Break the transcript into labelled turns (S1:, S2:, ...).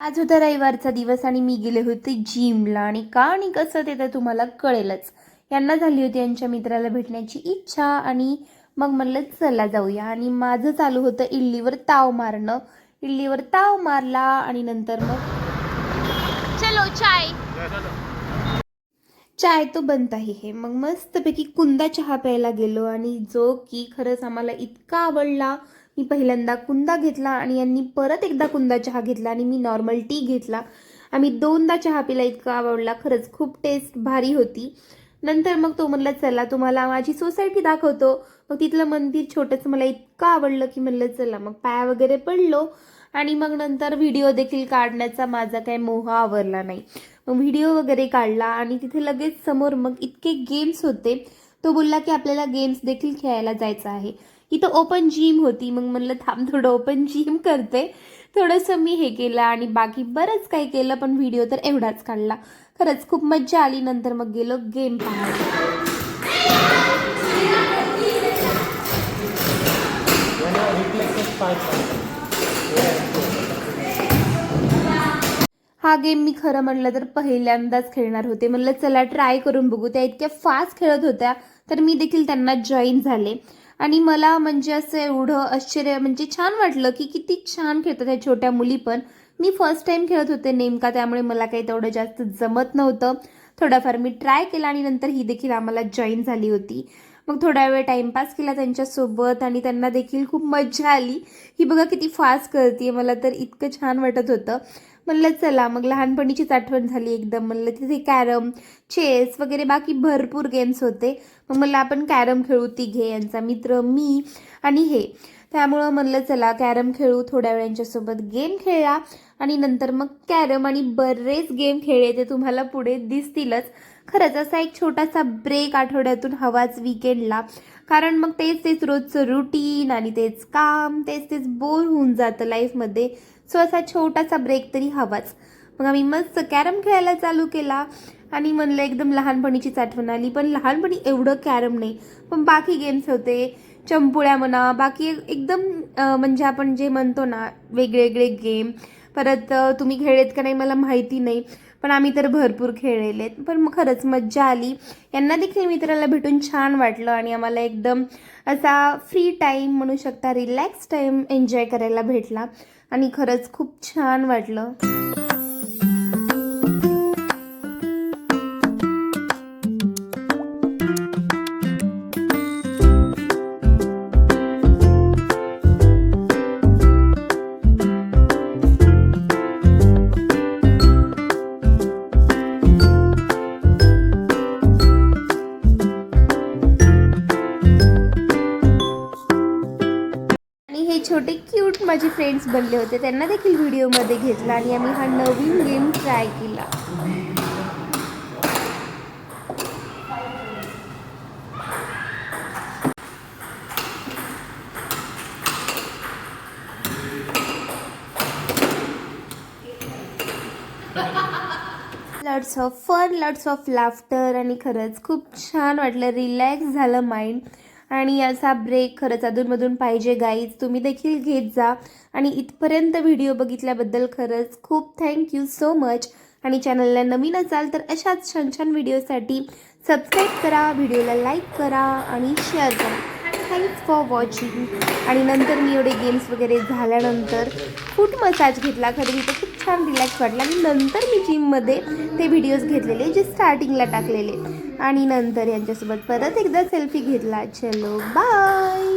S1: आज होता रविवारचा दिवस आणि मी गेले होते जिमला. आणि का आणि कसं ते तर तुम्हाला कळेलच. यांना झाली होती यांच्या मित्राला भेटण्याची इच्छा आणि मग म्हणलं चला जाऊया. आणि माझं चालू होतं इडलीवर ताव मारणं. इडलीवर ताव मारला आणि नंतर मग चलो चाय. चाय तो बनता ही है. मग मस्तपैकी कुंदा चहा प्यायला गेलो आणि जो की खरंच आम्हाला इतका आवडला मी पहिल्यांदा कुंदा घेतला आणि यांनी परत एकदा कुंदा चहा घेतला आणि मी नॉर्मल टी घेतला. आम्ही दोनदा चहा पिला इतका आवडला. खरंच खूप टेस्ट भारी होती. नंतर मग तो म्हणला चला तुम्हाला माझी सोसायटी दाखवतो. मग तिथलं मंदिर छोटंसं मला इतकं आवडलं की म्हणलं चला. मग पाया वगैरे पडलो आणि मग नंतर व्हिडिओ देखील काढण्याचा माझा काही मोह आवरला नाही. मग व्हिडिओ वगैरे काढला आणि तिथे लगेच समोर मग इतके गेम्स होते. तो बोलला की आपल्याला गेम्स देखील खेळायला जायचं आहे. इथं ओपन जिम होती. मग म्हणलं थांब थोडं ओपन जिम करते. थोडंसं मी हे केलं आणि बाकी बरंच काही केलं पण व्हिडिओ तर एवढाच काढला. खरंच खूप मज्जा आली. नंतर मग गेलो गेम पाहायला. हा गेम मी खरं म्हणलं तर पहिल्यांदाच खेळणार होते. म्हणलं चला ट्राय करून बघू. त्या इतक्या फास्ट खेळत होत्या तर मी देखील त्यांना जॉईन झाले. आणि मला म्हणजे असं एवढं आश्चर्य म्हणजे छान वाटलं की किती छान खेळतात ह्या छोट्या मुली पण. मी फर्स्ट टाइम खेळत होते नेमका त्यामुळे मला काही तेवढं जास्त जमत नव्हतं. थोडाफार मी ट्राय केला आणि नंतर ही देखील आम्हाला जॉईन झाली होती. मग थोडा वेळ टाइमपास केला त्यांच्यासोबत आणि त्यांना देखील खूप मजा आली. ही बघा किती फास्ट करते मला तर इतकं छान वाटत होतं. म्हणलं चला मग लहानपणीचीच आठवण झाली एकदम. म्हणलं तिथे कॅरम चेस वगैरे बाकी भरपूर गेम्स होते. मग म्हणलं आपण कॅरम खेळू तिघे यांचा मित्र मी आणि हे. त्यामुळं म्हणलं चला कॅरम खेळू थोड्या वेळांच्यासोबत गेम खेळा. आणि नंतर मग कॅरम आणि बरेच गेम खेळले ते तुम्हाला पुढे दिसतीलच. खरंच असा एक छोटासा ब्रेक आठवड्यातून हवाच विकेंडला कारण मग तेच तेच रोजचं रुटीन आणि तेच काम तेच तेच बोर होऊन जातं लाईफमध्ये सो असा छोटासा ब्रेक तरी हवाच. मग आम्ही मस्त कॅरम खेळायला चालू केला. आणि म्हणलं एकदम लहानपणीचीच आठवण आली. पण लहानपणी एवढं कॅरम नाही. पण बाकी गेम्स होते. चंपुळ्या म्हणा बाकी एकदम म्हणजे आपण जे म्हणतो ना वेगवेगळे गेम परत तुम्ही खेळलेत का नाही मला माहिती नाही पण आम्ही तर भरपूर खेळलेत पण मग खरंच मज्जा आली. यांना देखील मित्राला भेटून छान वाटलं आणि आम्हाला एकदम असा फ्री टाईम म्हणू शकता रिलॅक्स टाईम एन्जॉय करायला भेटला. आणि खरंच खूप छान वाटलं. छोटे क्यूट माझे फ्रेंड्स बनले होते. त्यांना देखील व्हिडिओमध्ये घेतला आणि आम्ही हा नवीन गेम ट्राय केला. Lots of fun lots of laughter आणि खरंच खूप छान वाटलं. रिलॅक्स झालं माइंड आणि असा ब्रेक खरंच अधूनमधून पाहिजे गाईज तुम्ही देखील घेत जा. आणि इथपर्यंत व्हिडिओ बघितल्याबद्दल खरंच खूप थँक्यू सो मच आणि चॅनलला नवीन असाल तर अशाच छान छान व्हिडिओसाठी सबस्क्राईब करा व्हिडिओला लाईक करा आणि शेअर करा. थँक्स फॉर वॉचिंग आणि नंतर मी एवढे गेम्स वगैरे झाल्यानंतर फूट मसाज घेतला खरं मी तर. छान रिलॅक्स वाटला. आणि नंतर मी जिममध्ये ते व्हिडिओज घेतलेले जे स्टार्टिंगला टाकलेले. आणि नंतर यांच्यासोबत परत एकदा सेल्फी घेतला. चलो बाय